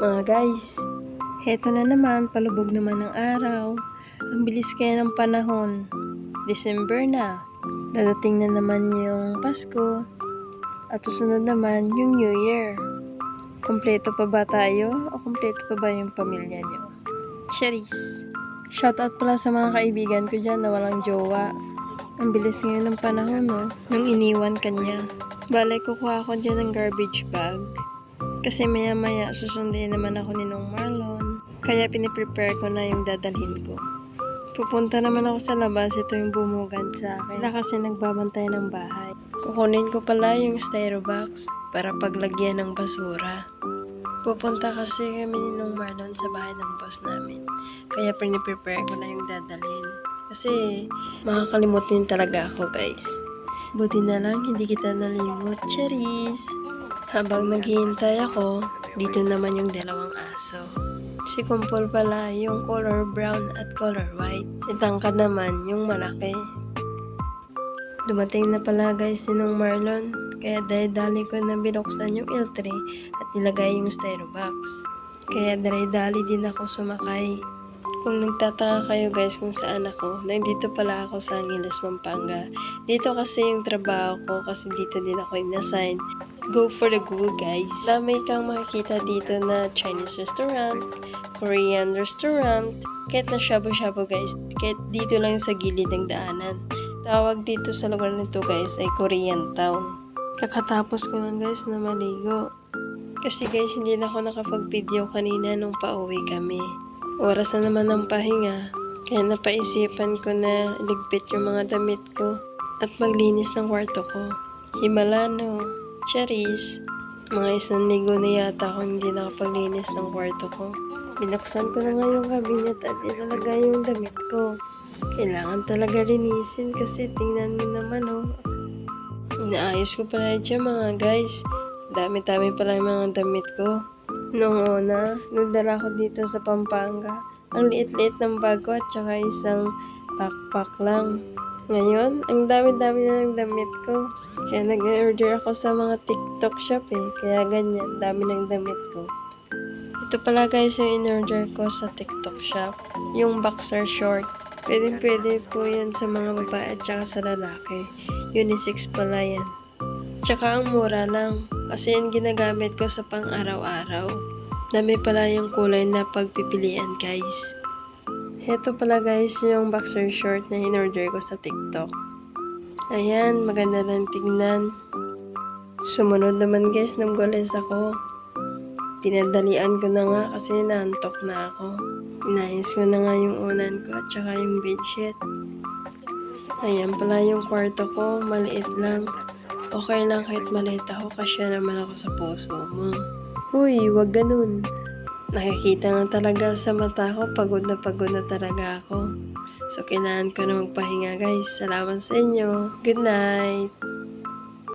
Mga guys, heto na naman, palubog naman ng araw. Ang bilis kaya ng panahon. December na. Dadating na naman yung Pasko. At susunod naman yung New Year. Kompleto pa ba tayo? O kompleto pa ba yung pamilya nyo? Charis. Shoutout pala sa mga kaibigan ko dyan na walang jowa. Ang bilis ngayon ng panahon, no? Nung iniwan kanya. Bale, kukuha ako dyan ng garbage bag. Kasi maya maya susundin naman ako ni Nong Marlon. Kaya piniprepare ko na yung dadalhin ko. Pupunta naman ako sa labas. Ito yung bumugad sa akin. Wala kasi nagbabantay ng bahay. Kukunin ko pala yung styro box para paglagyan ng basura. Pupunta kasi kami ni Nong Marlon sa bahay ng boss namin. Kaya piniprepare ko na yung dadalhin. Kasi makakalimutin talaga ako guys. Buti na lang hindi kita nalimot. Charis! Habang naghihintay ako, dito naman yung dalawang aso. Si Kumpol pala yung color brown at color white. Si Tangkad naman yung malaki. Dumating na pala guys si Nong Marlon. Kaya dali-dali ko na binuksan yung L3 at nilagay yung styro box. Kaya dali-dali din ako sumakay. Kung nagtataka kayo guys kung saan ako, nandito pala ako sa Angeles, Pampanga. Dito kasi yung trabaho ko kasi dito din ako inassign. Go for the goal guys. Dami kang makikita dito na Chinese restaurant, Korean restaurant, kahit na shabu-shabu guys, kahit dito lang sa gilid ng daanan. Tawag dito sa lugar nito guys ay Korean Town. Kakatapos ko lang guys na maligo. Kasi guys, hindi na ako nakapag-video kanina nung pauwi kami. Oras na naman ng pahinga, kaya napaisipan ko na ligpit yung mga damit ko at maglinis ng kwarto ko. Himalano, Charis, mga isang linggo na yata ako hindi nakapaglinis ng kwarto ko. Binuksan ko na nga yung cabinet at ilalagay yung damit ko. Kailangan talaga linisin kasi tingnan mo naman oh. Inaayos ko pala dyan mga guys. Dami-dami pala yung mga damit ko. Noong una, nung ko dito sa Pampanga, ang liit-liit ng bag ko at saka isang backpack lang. Ngayon, ang dami-dami na ng damit ko. Kaya nag-order ako sa mga TikTok shop eh. Kaya ganyan, dami ng damit ko. Ito pala guys yung in-order ko sa TikTok shop. Yung boxer short. Pwede pwede po yan sa mga babae at saka sa lalaki. Unisex pala yan. Tsaka ang mura lang. Kasi yan ginagamit ko sa pang araw-araw. Dami pala yung kulay na pagpipilian guys. Heto pala guys yung boxer short na in-order ko sa TikTok. Ayan, maganda lang tignan. Sumunod naman guys, namgulis ako. Tinadalian ko na nga kasi naantok na ako. Inayos ko na nga yung unan ko at saka yung bedsheet. Ayan pala yung kwarto ko, maliit lang. Okay lang kahit maliit ako kasi naman ako sa puso mo. Uy, wag ganun. Nakikita nga talaga sa mata ko, pagod na pagod na talaga ako. So, kailangan ko na magpahinga guys. Salamat sa inyo. Good night!